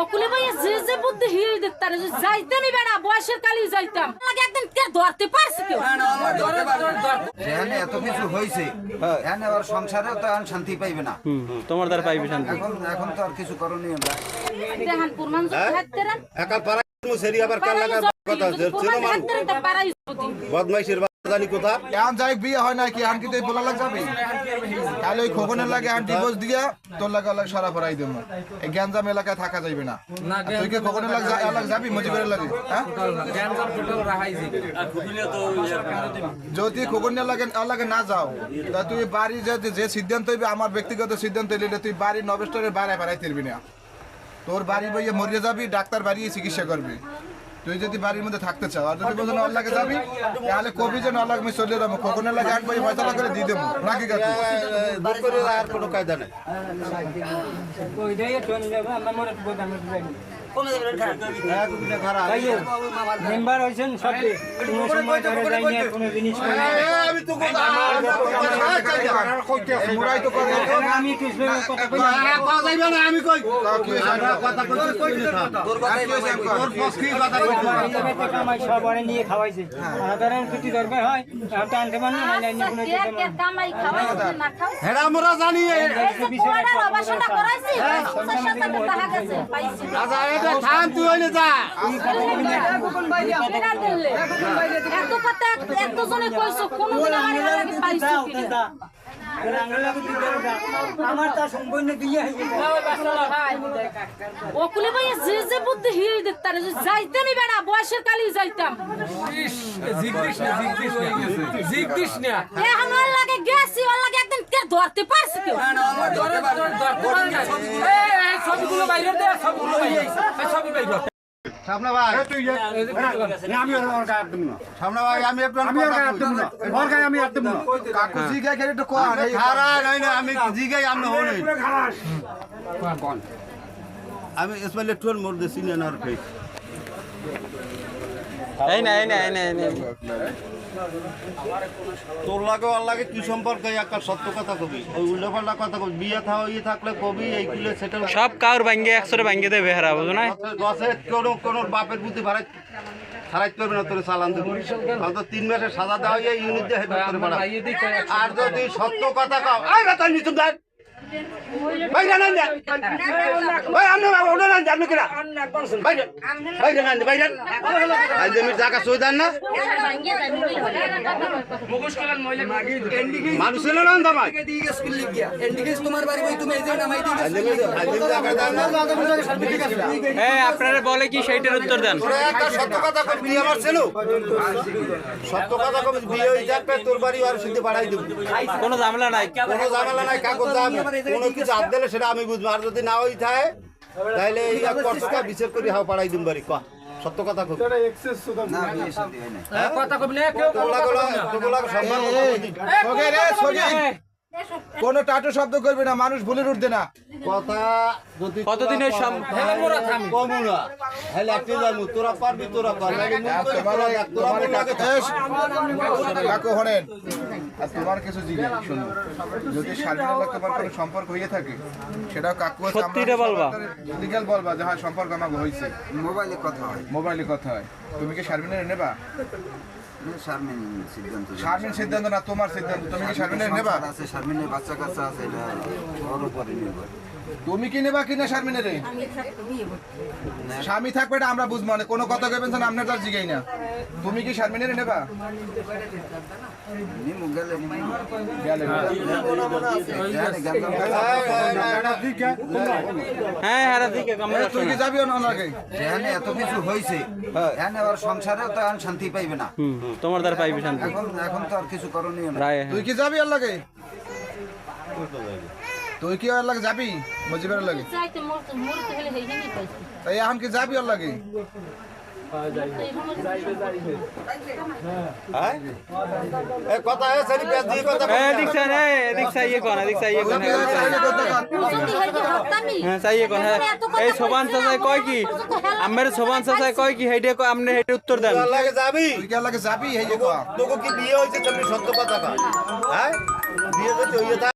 ওকুলে ভাই যে যে বুদ্ধি হিয়ে দিতার যাইতামই বেড়া বয়সের কালি যাইতাম। লাগে একদিন কে ধরতে পারছি কেউ? যেখানে এত কিছু হয়েছে এখানে ওর সংসারেও তো এখন শান্তি পাইবে না। তোমার দ্বারা পাইবে শান্তি। এখন এখন তো আর কিছু করণীয় না। দেহান প্রমাণ যদি হাতে রান একা পাড়া সেরি আবার কার লাগা কথা মানুষ? বদমাইশের জানি কোথা এখন যাই বিয়ে হয় না কি তুই বলা লাগ যাবি? তাহলে ওই খোকনের লাগে আন ডিভোর্স দিয়া তোর লাগে লাগে সারা ভরাই দেবো। এই গ্যাঞ্জাম এলাকায় থাকা যাইবে না। তুই কি খোকনের লাগে যা- যাবি মজিবের লাগে? হ্যাঁ? যদি খোকনের লাগে এলাকা না যাও তা তুই বাড়ি যে যে সিদ্ধান্ত হইবে আমার ব্যক্তিগত সিদ্ধান্ত নিলে তুই বাড়ি নবেস্টরের বাইরে বাড়াই তিরবি না। তোর বাড়ি বইয়ে মরিয়ে যাবি ডাক্তার বাড়ি চিকিৎসা করবি। তুই যদি বাড়ির মধ্যে থাকতে চাও আর যদি বলছো আল্লাহকে যাবি তাহলে কবি যেন আল্লাহ আমি চলে যাব খোকনের লাগে আট বাজে ফয়সলা করে দিয়ে দেবো। নাকি কাকু আর কোনো কায়দা নেই। মেম্বার হয়েছেন কোনো সময় ধরে যাই না কোনো জিনিস আমি সবারে নিয়ে খাওয়াইছে সাধারণ দরকার হয় টানতে পারেন মোরা জানি যে আচ্ছা থাম তুই হইলে যা এত কথা এত- এত জনে কইছো কোনদিন আমার লাগে পাইছো কিনা? আমার তা সম্পূর্ণ দিয়ে ওকুলে ভাই যে যে বুদ্ধি হিয়ে দিতার যাইতামই বেড়া বয়সের কালি যাইতাম এখন ওর লাগে গেছি ওর লাগে একদিন কে ধরতে পারছি কেউ সামনে ভাই সামনে ভাই আমি একটু আমি কাকু জিগাই খেলে একটু কর এই খারা নাই না আমি জিগাই আমি হই নাই। আমি ইসমাইল টুন মোর দে সিনিয়র ফেস এই না এই না এই না। তোর লাগে আর লাগে কি সম্পর্ক? একটা সত্য কথা কবি। ওই উল্টো পাল্টা কথা কবি। বিয়ে থা ইয়ে থাকলে কবি এই কুলে সেটেল সব কার ভাঙ্গে একসরে ভাঙ্গে দেবে হেরা বুঝো না দশে কোনো কোনো বাপের বুদ্ধি ভারাই খারাইতে পারবে না তোর চালান দেবে। হয়তো তিন মাসে সাজা দেওয়া ইউনিট দিয়ে হেড করে বাড়া আর যদি সত্য কথা কাও আয় কথা তাই নিতুম দাই ভাই না না ভাই আপনি ওটা না আপনি কিরা ভাই ভাই না। ভাই না আজ আমি সইদান না। মানুষ এলো না। দামাই হ্যাঁ আপনারা বলে কি সেইটার উত্তর দেন? একটা সত্য কথা কবি বিয়ে আমার ছিল। সত্য কথা কবি বিয়ে হয়ে যাবে তোর বাড়ি আর সিদ্ধি বাড়াই দেবো। কোনো ঝামেলা নাই। কোনো ঝামেলা নাই কাগজ যাবে কোনো কিছু হাত দিলে সেটা আমি বুঝব। আর যদি না ওই থাকে তাহলে এই এক কষ্টটা বিচার করে হাও পাড়াই দিম বাড়ি কহ সত্য কথা খুব হয় রে সোগে কোনো টাটু শব্দ করবে না মানুষ ভুলে উঠবে না। কথা যদি কতদিনের হেলে একটি তোরা পারবি তোরা পারবি কাকু আর তোমার কিছু শুনো। যদি শারমিনের তোমার কোনো সম্পর্ক হয়ে থাকে সেটাও কাকু সত্যিটা বলবা। লিগাল বলবা যে হ্যাঁ সম্পর্ক আমাকে হয়েছে মোবাইলে কথা হয়। মোবাইলে কথা হয়। তুমি কি শারমিনের নেবা? শারমিন সিদ্ধান্ত শারমিন সিদ্ধান্ত না তোমার সিদ্ধান্ত তুমি কি শারমিনের নেবা? আছে শারমিনের বাচ্চা কাচ্চা আছে এটা ওর উপরে নির্ভর তুমি কি নেবা কিনা শারমিনের স্বামী থাকবে এটা আমরা বুঝব না কোনো কথা কইবেন না আপনার তার জিগাই না তুমি কি শারমিনের নেবা হ্যাঁ হ্যাঁ তুই কি যাবি না এত কিছু হয়েছে তো এখন শান্তি পাইবে না তোমার দ্বারা পাইবে শান্তি এখন এখন তো আর কিছু করণীয় না রায় তুই কি যাবি আর লাগে তুই কি আর লাগে যাবি? মজিবের লাগে? তাই এখন কি যাবি আর লাগে? কথা হয়ে কথা কোন তুই কি যাবি কথা হ্যাঁ চাইয়ে কোন হ্যাঁ। এই সোবান চাচাই কয় কি? আমের সোবান চাচাই কয় কি? হেইডে কয় আপনি হেইডে উত্তর দেন। লাগে যাবি? তুই কি লাগে যাবি? যে কয়া। তোকে কি বিয়ে হয়েছে? তুমি সত্য কথা হ্যাঁ? বিয়ে যদি হইয়ে থাকে।